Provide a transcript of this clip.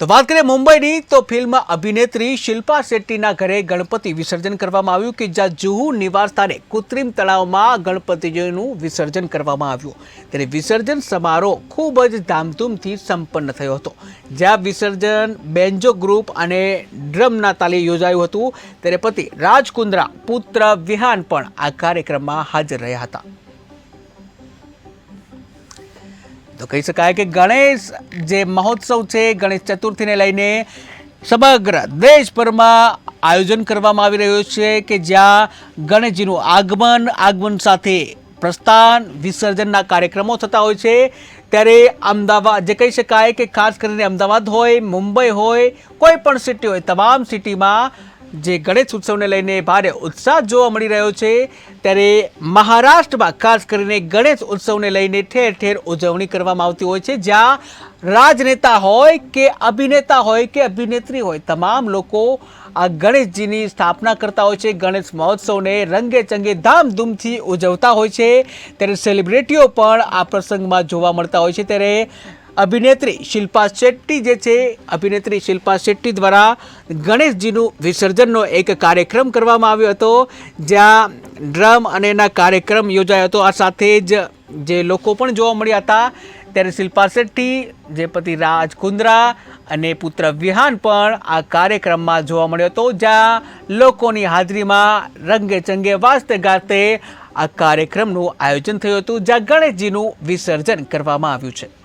તો વાત કરીએ મુંબઈની, તો ફિલ્મ અભિનેત્રી શિલ્પા શેટ્ટીના ઘરે ગણપતિ વિસર્જન કરવામાં આવ્યું કે જ્યાં જુહુ નિવાસસ્થાને કૃત્રિમ તળાવમાં ગણપતિજીનું વિસર્જન કરવામાં આવ્યું. ત્યારે વિસર્જન સમારોહ ખૂબ જ ધામધૂમથી સંપન્ન થયો હતો. જ્યાં વિસર્જન બેન્જો ગ્રુપ અને ડ્રમના તાલે યોજાયું હતું. ત્યારે પતિ રાજ કુંદ્રા પુત્ર વિહાન પણ આ કાર્યક્રમમાં હાજર રહ્યા હતા. તો કહી શકાય કે ગણેશ જે મહોત્સવ છે, ગણેશ ચતુર્થીને લઈને સમગ્ર દેશભરમાં આયોજન કરવામાં આવી રહ્યું છે કે જ્યાં ગણેશજીનું આગમન આગમન સાથે પ્રસ્થાન, વિસર્જનના કાર્યક્રમો થતા હોય છે. ત્યારે અમદાવાદ, જે કહી શકાય કે ખાસ કરીને અમદાવાદ હોય, મુંબઈ હોય, કોઈ પણ સિટી હોય, તમામ સિટીમાં જે ગણેશ ઉત્સવને લઈને ભારે ઉત્સાહ જોવા મળી રહ્યો છે, ત્યારે મહારાષ્ટ્રમાં ખાસ કરીને ગણેશ ઉત્સવને લઈને ઠેર ઠેર ઉજવણી કરવામાં આવતી હોય છે, જ્યાં રાજનેતા હોય કે અભિનેતા હોય કે અભિનેત્રી હોય, તમામ લોકો આ ગણેશજીની સ્થાપના કરતા હોય છે, ગણેશ મહોત્સવને રંગે ચંગે ધામધૂમથી ઉજવતા હોય છે, ત્યારે સેલિબ્રિટીઓ પણ આ પ્રસંગમાં જોવા મળતા હોય છે, ત્યારે અભિનેત્રી શિલ્પા શેટ્ટી જે છે, અભિનેત્રી શિલ્પા શેટ્ટી દ્વારા ગણેશજીનું વિસર્જનનો એક કાર્યક્રમ કરવામાં આવ્યો હતો, જ્યાં ડ્રમ અને એના કાર્યક્રમ યોજાયો હતો. આ સાથે જ જે લોકો પણ જોવા મળ્યા હતા, ત્યારે શિલ્પા શેટ્ટી જે પતિ રાજ કુંદ્રા અને પુત્ર વિહાન પણ આ કાર્યક્રમમાં જોવા મળ્યો હતો, જ્યાં લોકોની હાજરીમાં રંગે ચંગે વાસ્તે ગાતે આ કાર્યક્રમનું આયોજન થયું હતું, જ્યાં ગણેશજીનું વિસર્જન કરવામાં આવ્યું છે.